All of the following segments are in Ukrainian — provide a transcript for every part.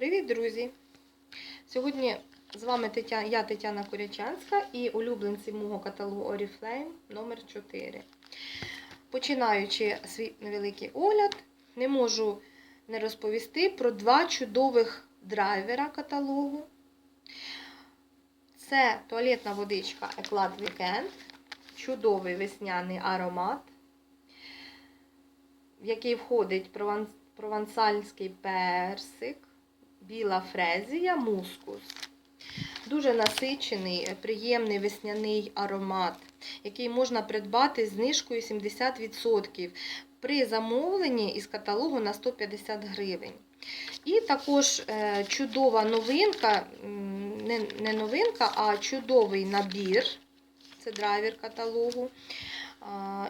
Привіт, друзі! Сьогодні з вами Тетя... я Тетяна Корячанська і улюбленці мого каталогу Oriflame номер 4 Починаючи свій невеликий огляд, не можу не розповісти про два чудових драйвера каталогу. Це туалетна водичка Eclat Weekend, чудовий весняний аромат, в який входить провансальський персик, біла фрезія, мускус. Дуже насичений, приємний весняний аромат, який можна придбати з знижкою 70% при замовленні із каталогу на 150 гривень. І також е, чудова новинка, не, не новинка, а чудовий набір. Це драйвер каталогу.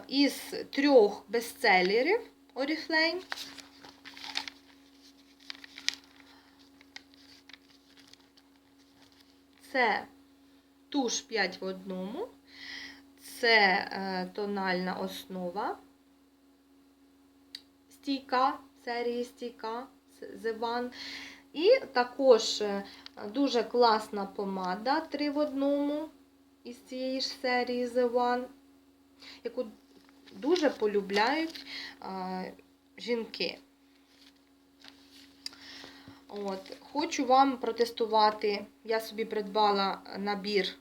Із трьох бестселерів Oriflame. Це туш 5 в одному, це е, тональна основа стійка, серії стійка The One. І також е, дуже класна помада 3 в одному із цієї ж серії The One, яку дуже полюбляють е, жінки. От, Хочу вам протестувати. Я собі придбала набір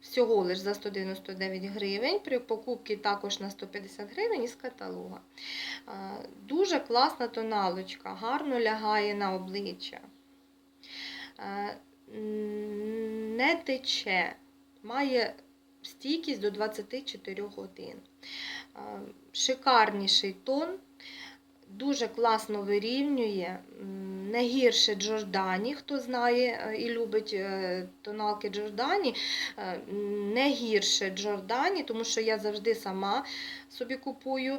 всього лиш за 199 гривень. При покупці також на 150 гривень із каталога. Дуже класна тоналочка, гарно лягає на обличчя. Не тече, має стійкість до 24 годин. Шикарніший тон дуже класно вирівнює, не гірше Джордані, хто знає е, і любить е, тоналки Джордані, е, не гірше Джордані, тому що я завжди сама собі купую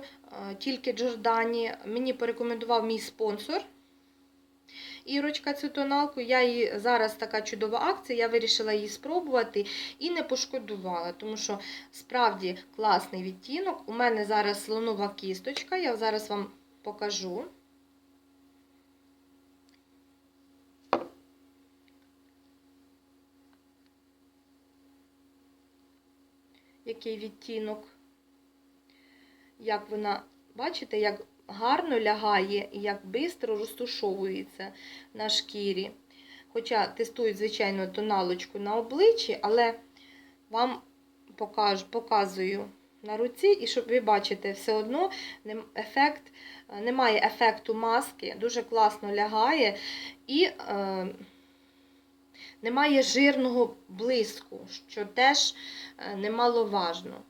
тільки Джордані. Мені порекомендував мій спонсор. Ірочка цю тоналку, я її зараз така чудова акція, я вирішила її спробувати і не пошкодувала, тому що справді класний відтінок. У мене зараз слонова кісточка, я зараз вам покажу. Який відтінок, як вона, бачите, як гарно лягає і як швидко розтушовується на шкірі. Хоча тестують, звичайно, тоналочку на обличчі, але вам покажу, показую на руці, і щоб ви бачите, все одно ефект, немає ефекту маски, дуже класно лягає і е, немає жирного блиску, що теж е, немаловажно.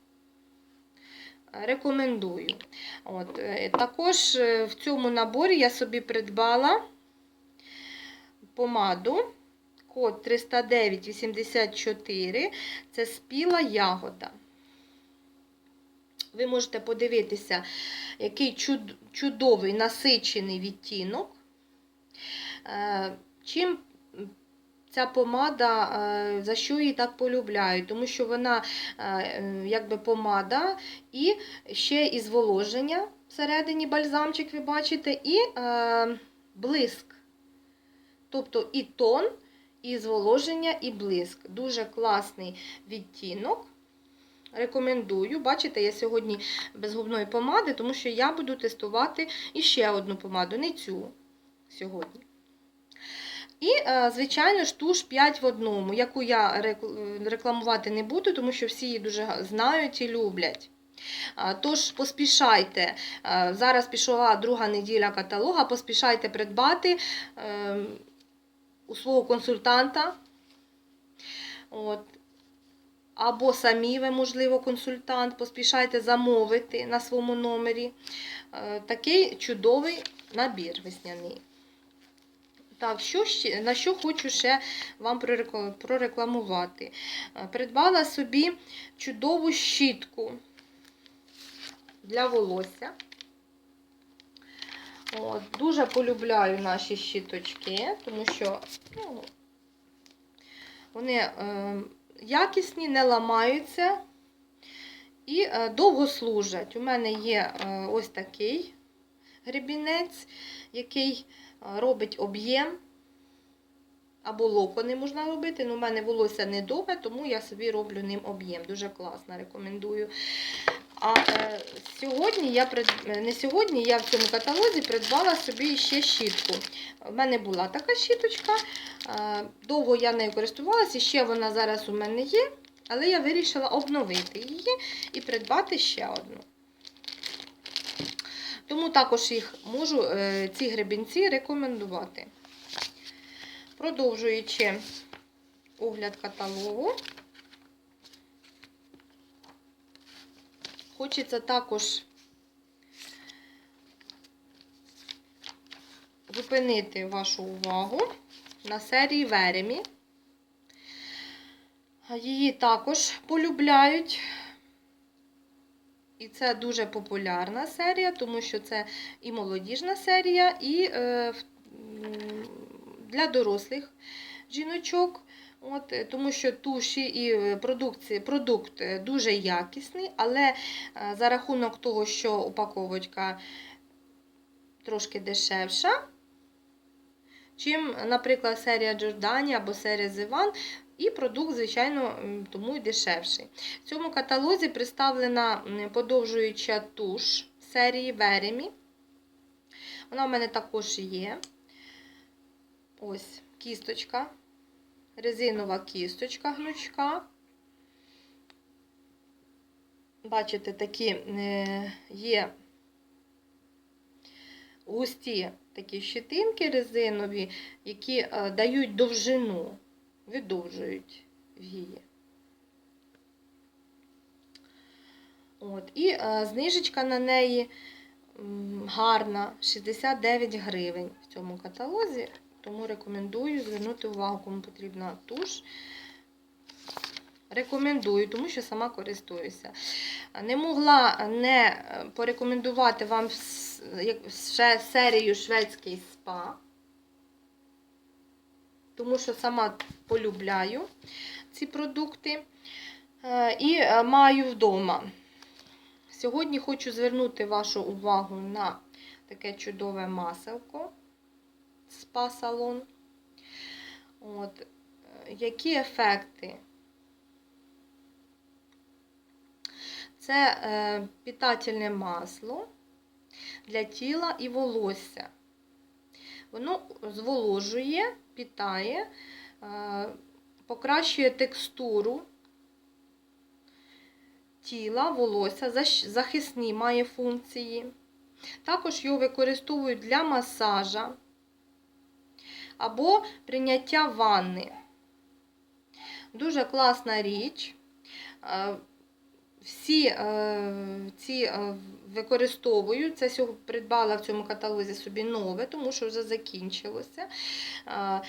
Рекомендую. От, е, Також е, в цьому наборі я собі придбала помаду. Код 30984 це спіла ягода. Ви можете подивитися, який чуд, чудовий насичений відтінок. Е, Чим ця помада, е, за що її так полюбляють? Тому що вона е, якби помада і ще і зволоження всередині бальзамчик, ви бачите, і блиск. Тобто і тон, і зволоження, і блиск. Дуже класний відтінок. Рекомендую. Бачите, я сьогодні без губної помади, тому що я буду тестувати іще одну помаду, не цю сьогодні. І, е, звичайно ж, туш 5 в одному, яку я рекламувати не буду, тому що всі її дуже знають і люблять. Тож поспішайте. Зараз пішла друга неділя каталога, поспішайте придбати ем, у свого консультанта. От. Або самі ви, можливо, консультант, поспішайте замовити на своєму номері е, такий чудовий набір весняний. Так, що на що хочу ще вам прорекламувати. Е, Придбала собі чудову щітку для волосся. От, Дуже полюбляю наші щіточки, тому що ну, вони е, якісні, не ламаються і е, довго служать. У мене є е, ось такий гребінець, який е, робить об'єм. Або локони можна робити. але у мене волосся не довге, тому я собі роблю ним об'єм. Дуже класно, рекомендую. А е, сьогодні я прид... не сьогодні я в цьому каталозі придбала собі ще щітку. У мене була така щіточка, е, довго я нею користувалася, ще вона зараз у мене є, але я вирішила обновити її і придбати ще одну. Тому також їх можу е, ці гребінці рекомендувати. Продовжуючи огляд каталогу, хочеться також зупинити вашу увагу на серії Веремі. Її також полюбляють. І це дуже популярна серія, тому що це і молодіжна серія, і е, для дорослих жіночок. От, е, Тому що туші і продукції, продукт е, дуже якісний, але е, за рахунок того, що упаковочка трошки дешевша, чим, наприклад, серія Giordani або серія Зиван, і продукт, звичайно, тому і дешевший. В цьому каталозі представлена подовжуюча туш серії Веремі. Вона в мене також є. Ось кісточка, резинова кісточка гнучка. Бачите, такі е, є густі такі щитинки резинові, які е, дають довжину, видовжують вії. От, І е, знижечка на неї гарна, 69 гривень в цьому каталозі. Тому рекомендую звернути увагу, кому потрібна туш. Рекомендую, тому що сама користуюся. Не могла не порекомендувати вам ще серію шведський спа, тому що сама полюбляю ці продукти і маю вдома. Сьогодні хочу звернути вашу увагу на таке чудове маселко спа-салон. От, Які ефекти? Це е, питательне масло для тіла і волосся. Воно зволожує, питає, е, покращує текстуру тіла, волосся, захисні має функції. Також його використовують для масажа або прийняття ванни. Дуже класна річ. Всі е, ці е, використовую. Це придбала в цьому каталозі собі нове, тому що вже закінчилося. Е,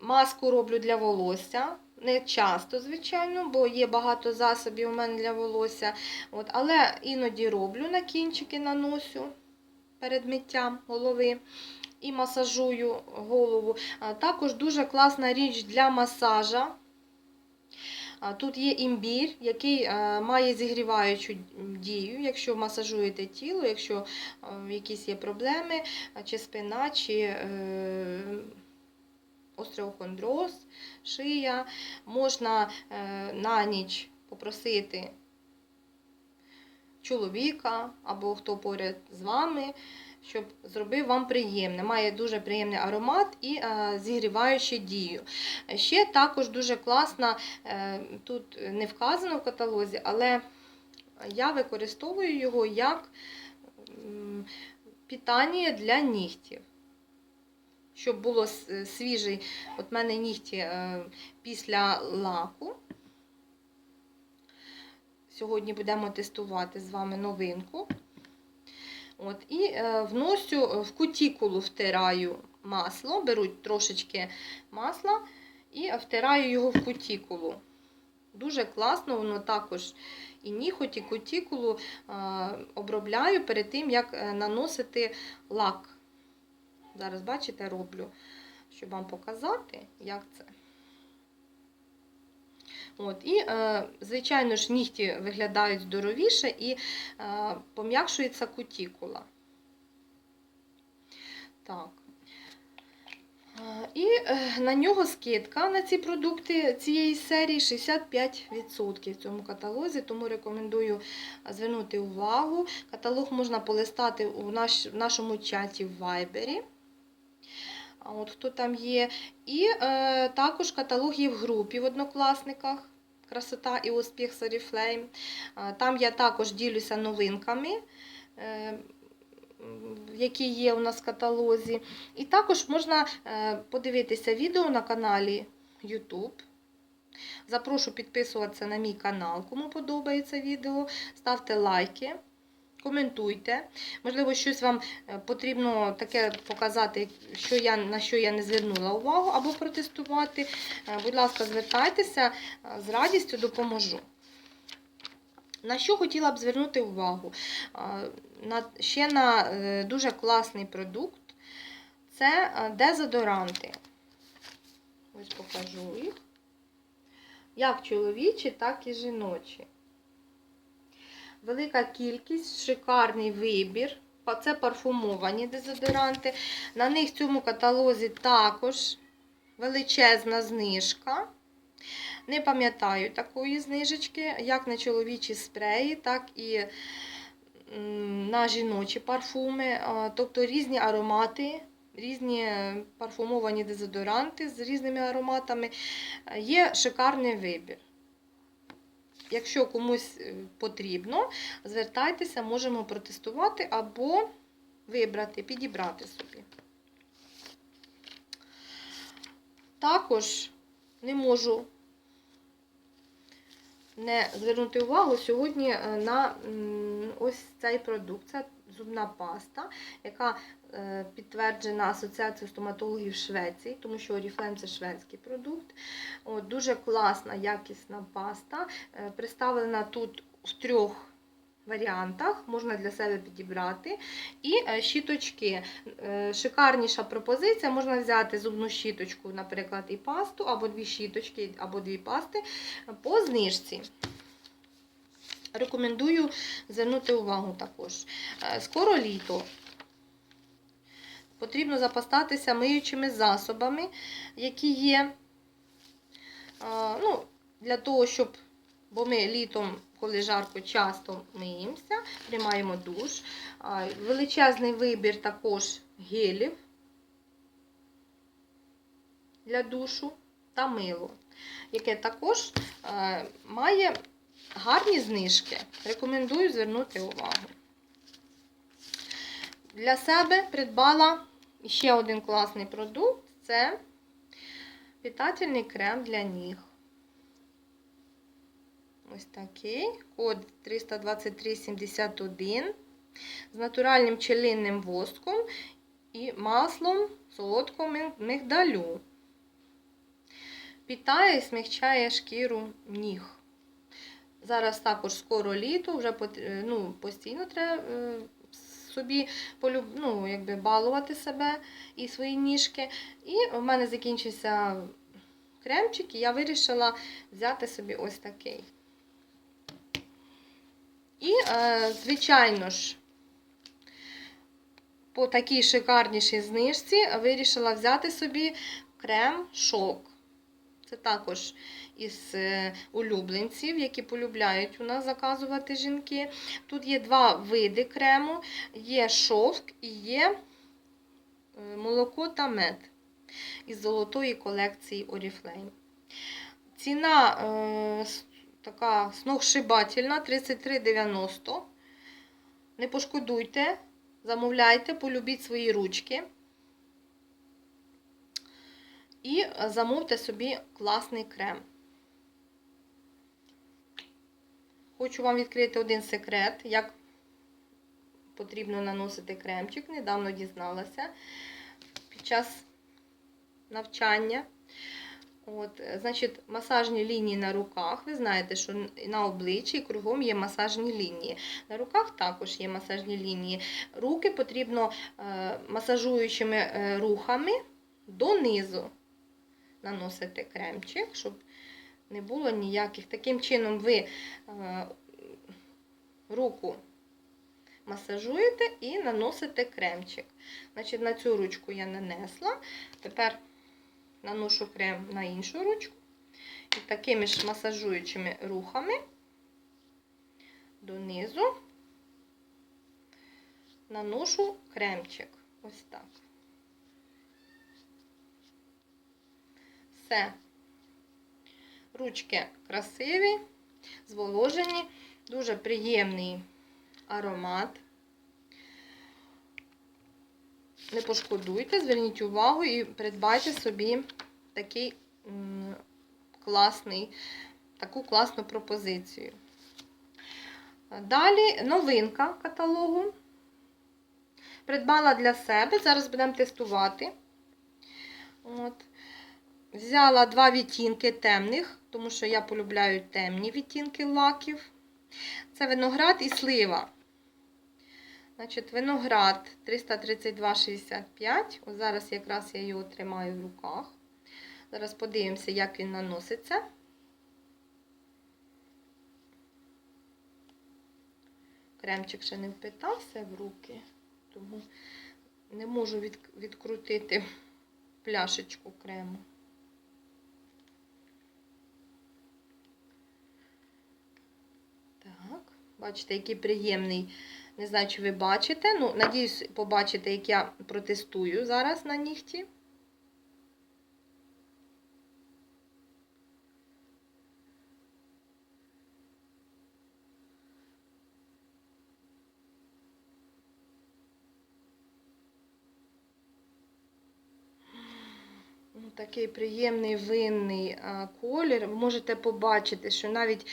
маску роблю для волосся. Не часто, звичайно, бо є багато засобів у мене для волосся. От, Але іноді роблю на кінчики наносю перед миттям голови і масажую голову. Також дуже класна річ для масажа. Тут є імбір, який має зігріваючу дію, якщо масажуєте тіло, якщо якісь є проблеми, чи спина, чи е, остеохондроз, шия, можна е, на ніч попросити чоловіка або хто поряд з вами щоб зробив вам приємне. Має дуже приємний аромат і е, зігріваючу дію. Ще також дуже класна, е, тут не вказано в каталозі, але я використовую його як питання для нігтів. Щоб було свіжий, от в мене нігті е, після лаку. Сьогодні будемо тестувати з вами новинку. От, І е, вносю е, в кутікулу втираю масло, беру трошечки масла і втираю його в кутікулу. Дуже класно, воно також і ніхоть, і кутікулу е, обробляю перед тим, як е, наносити лак. Зараз, бачите, роблю, щоб вам показати, як це. От, І, е, звичайно ж, нігті виглядають здоровіше і е, пом'якшується кутікула. Так. Е, І на нього скидка на ці продукти цієї серії 65% в цьому каталозі, тому рекомендую звернути увагу. Каталог можна полистати в нашому чаті в Viber. От хто там є. І е, також каталог є в групі в однокласниках. Красота і успіх Oriflame. Е, Там я також ділюся новинками. е, Які є у нас в каталозі. І також можна е, подивитися відео на каналі YouTube. Запрошу підписуватися на мій канал, кому подобається відео. Ставте лайки, коментуйте. Можливо, щось вам е, потрібно таке показати, що я, на що я не звернула увагу, або протестувати. Е, Будь ласка, звертайтеся, е, з радістю допоможу. На що хотіла б звернути увагу? Ще на дуже класний продукт це дезодоранти. Ось покажу їх. Як чоловічі, так і жіночі. Велика кількість, шикарний вибір. Це парфумовані дезодоранти. На них в цьому каталозі також величезна знижка. Не пам'ятаю такої знижечки, як на чоловічі спреї, так і на жіночі парфуми. Тобто різні аромати, різні парфумовані дезодоранти з різними ароматами. Е, Є шикарний вибір. Якщо комусь е, потрібно, звертайтеся, можемо протестувати або вибрати, підібрати собі. Також не можу не звернути увагу сьогодні е, на ось цей продукт. Це зубна паста, яка підтверджена Асоціацією стоматологів Швеції, тому що Oriflame – це шведський продукт. От, дуже класна, якісна паста. Е, Представлена тут в трьох варіантах, можна для себе підібрати. І е, щіточки. Е, Шикарніша пропозиція. Можна взяти зубну щіточку, наприклад, і пасту, або дві щіточки, або дві пасти по знижці. Рекомендую звернути увагу також. Е, Скоро літо. Потрібно запастатися миючими засобами, які є. Ну, для того, щоб, бо ми літом, коли жарко, часто миємося, приймаємо душ. Величезний вибір також гелів для душу та мило, яке також має гарні знижки. Рекомендую звернути увагу. Для себе придбала ще один класний продукт це питательний крем для ніг. Ось такий. Код 32371 з натуральним пчелинним воском і маслом солодкого ми- мигдалю. Питає і смягчає шкіру ніг. Зараз також скоро літо, вже е, ну, постійно треба е, собі ну, якби балувати себе і свої ніжки. І в мене закінчився кремчик, і я вирішила взяти собі ось такий. І, е, звичайно ж, по такій шикарнішій знижці вирішила взяти собі крем шок. Це також із е, улюбленців, які полюбляють у нас заказувати жінки. Тут є два види крему: є шовк і є е, молоко та мед із золотої колекції Oriflame. Ціна е, така сногсшибательна 33,90. Не пошкодуйте, замовляйте, полюбіть свої ручки. І замовте собі класний крем. Хочу вам відкрити один секрет, як потрібно наносити кремчик. Недавно дізналася під час навчання. От, значить, масажні лінії на руках. Ви знаєте, що на обличчі кругом є масажні лінії. На руках також є масажні лінії. Руки потрібно е, масажуючими е, рухами донизу наносити кремчик, щоб не було ніяких. Таким чином ви е, руку масажуєте і наносите кремчик. Значить, на цю ручку я нанесла. Тепер наношу крем на іншу ручку. І такими ж масажуючими рухами донизу наношу кремчик. Ось так. Все. Ручки красиві, зволожені, дуже приємний аромат. Не пошкодуйте, зверніть увагу і придбайте собі такий класний, таку класну пропозицію. Далі новинка каталогу. Придбала для себе, зараз будемо тестувати. От. Взяла два відтінки темних, тому що я полюбляю темні відтінки лаків. Це виноград і слива. Значить, виноград 332,65. Ось зараз якраз я його тримаю в руках. Зараз подивимося, як він наноситься. Кремчик ще не впитався в руки, тому не можу відкрутити пляшечку крему. Так, бачите, який приємний. Не знаю, чи ви бачите. Ну, надіюсь, побачите, як я протестую зараз на нігті. Ну, Такий приємний винний колір. Ви можете побачити, що навіть,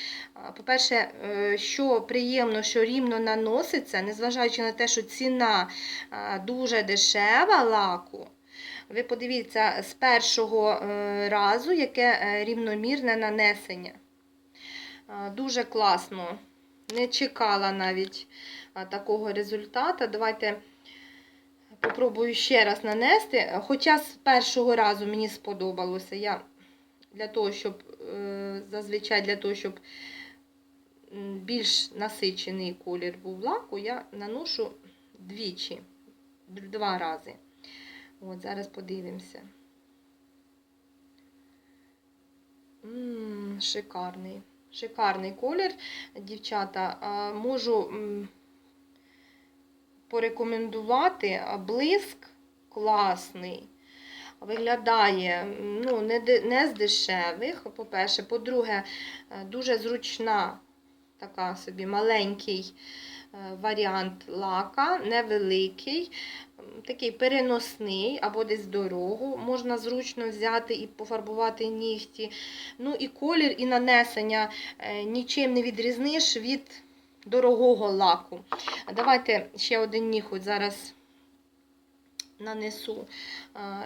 по-перше, е, що приємно, що рівно наноситься, незважаючи на те, що ціна дуже дешева лаку. Ви подивіться з першого е, разу, яке е, рівномірне нанесення. Дуже класно. Не чекала навіть такого результату. Давайте. Попробую ще раз нанести. Хоча з першого разу мені сподобалося. Я для того, щоб е, зазвичай для того, щоб більш насичений колір був лаку, я наношу двічі, два рази. От, зараз подивимося. М шикарний. Шикарний колір, дівчата. Можу порекомендувати. Блиск класний. Виглядає ну, не, не з дешевих, по-перше. По-друге, дуже зручна, така собі маленький варіант лака, невеликий, такий переносний або десь дорогу. Можна зручно взяти і пофарбувати нігті. Ну і колір, і нанесення нічим не відрізниш від дорогого лаку. Давайте ще один ніхоть зараз нанесу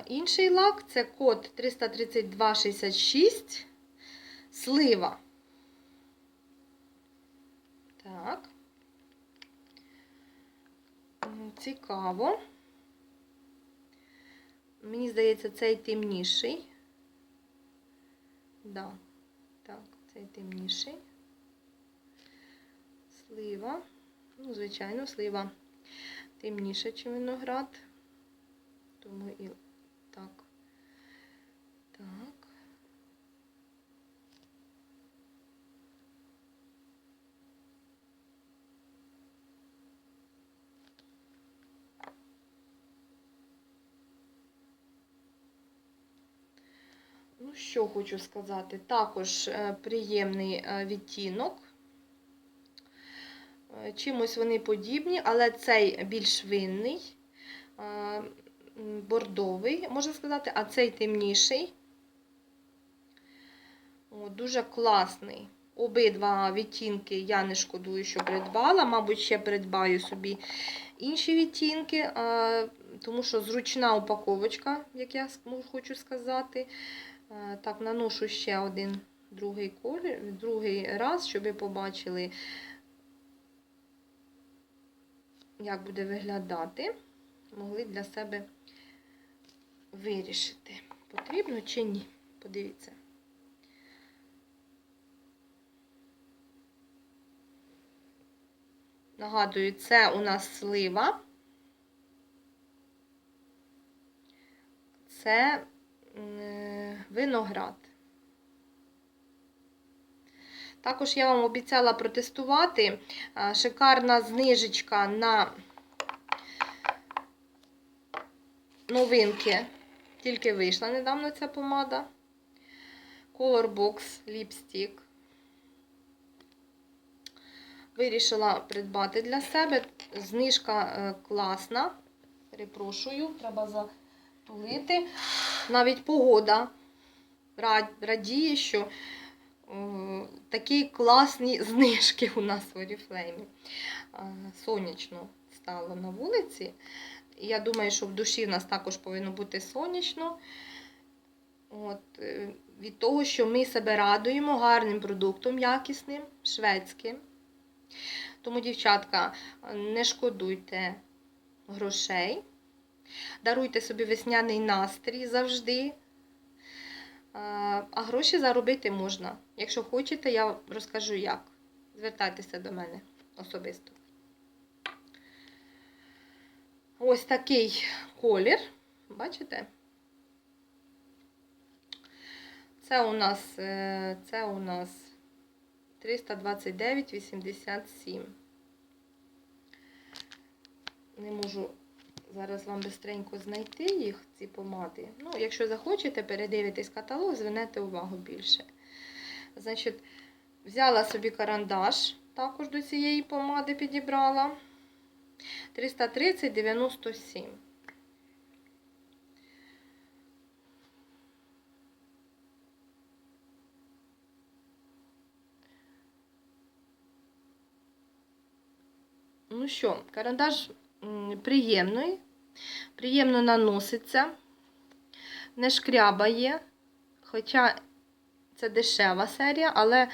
інший лак. Це код 33266 слива. Так. Цікаво. Мені здається, цей темніший. Да, так, цей темніший слива. Ну, звичайно, слива темніша, ніж виноград. Тому і так. Так. Ну, що хочу сказати, також е, приємний е, відтінок. Е, чимось вони подібні, але цей більш винний, е, бордовий, можна сказати, а цей темніший. Дуже класний. Обидва відтінки я не шкодую, що придбала. Мабуть, ще придбаю собі інші відтінки, е, тому що зручна упаковочка, як я хочу сказати. Так, наношу ще один другий колір, другий раз, щоб ви побачили як буде виглядати, могли для себе вирішити, потрібно чи ні. Подивіться. Нагадую, це у нас слива. Це виноград. Також я вам обіцяла протестувати е, шикарна знижечка на новинки. Тільки вийшла недавно ця помада. Color Box Lipstick. Вирішила придбати для себе. Знижка е, класна. Перепрошую, треба затулити. Навіть погода рад- радіє, що такі класні знижки у нас в. Е, Сонячно стало на вулиці. Я думаю, що в душі в нас також повинно бути сонячно. От, е, від того, що ми себе радуємо гарним продуктом, якісним, шведським. Тому, дівчатка, не шкодуйте грошей. Даруйте собі весняний настрій завжди. А гроші заробити можна. Якщо хочете, я розкажу як. Звертайтеся до мене особисто. Ось такий колір. Бачите? Це у нас, е, це у нас 329,87. Не можу зараз вам бистренько знайти їх, ці помади. Ну, якщо захочете, передивитесь каталог, звернете увагу більше. Значить, взяла собі карандаш, також до цієї помади підібрала. 330,97. Ну що, карандаш приємний, приємно наноситься, не шкрябає, хоча це дешева серія, але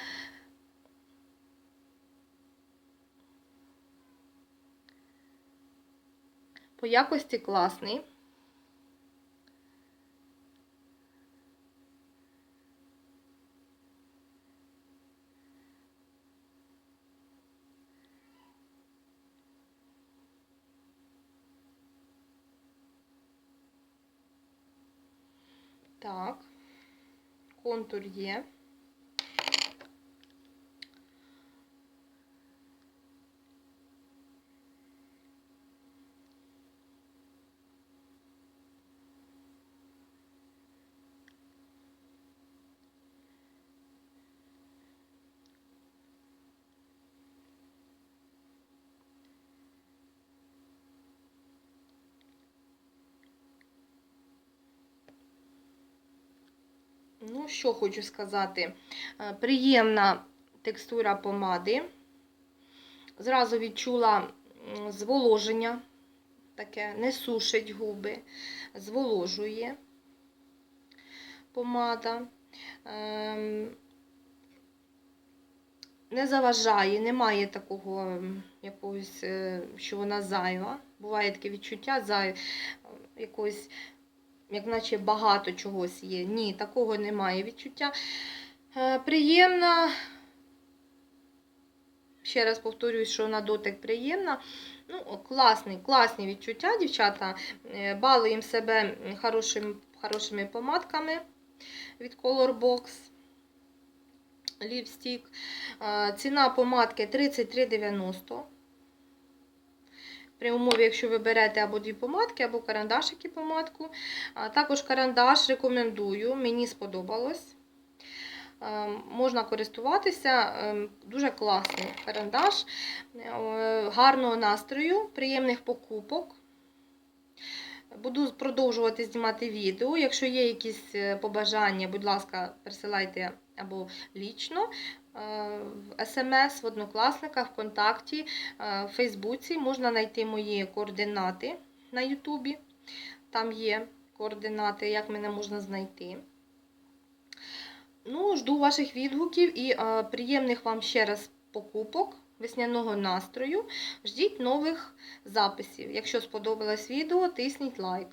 по якості класний. Так, контур є. Ну, що хочу сказати. Е, Приємна текстура помади. Зразу відчула зволоження, таке не сушить губи, зволожує помада. Ем, Не заважає, немає такого якогось, е, що вона зайва. Буває таке відчуття якогось як наче багато чогось є. Ні, такого немає відчуття. Е, Приємна. Ще раз повторюю, що на дотик приємна. Ну, класний, класні відчуття, дівчата. Е, Балуємо себе хорошим, хорошими помадками від Color Box. Ліпстік. Е, Ціна помадки 33,90. При умові, якщо ви берете або дві помадки, або карандашик і помадку. Також карандаш рекомендую, мені сподобалось. Можна користуватися, дуже класний карандаш, гарного настрою, приємних покупок. Буду продовжувати знімати відео. Якщо є якісь е, побажання, будь ласка, присилайте або лічно в СМС, в Однокласниках, ВКонтакті, е, в Фейсбуці. Можна знайти мої координати на Ютубі. Там є координати, як мене можна знайти. Ну, жду ваших відгуків і е, приємних вам ще раз покупок, весняного настрою. Ждіть нових записів. Якщо сподобалось відео, тисніть лайк.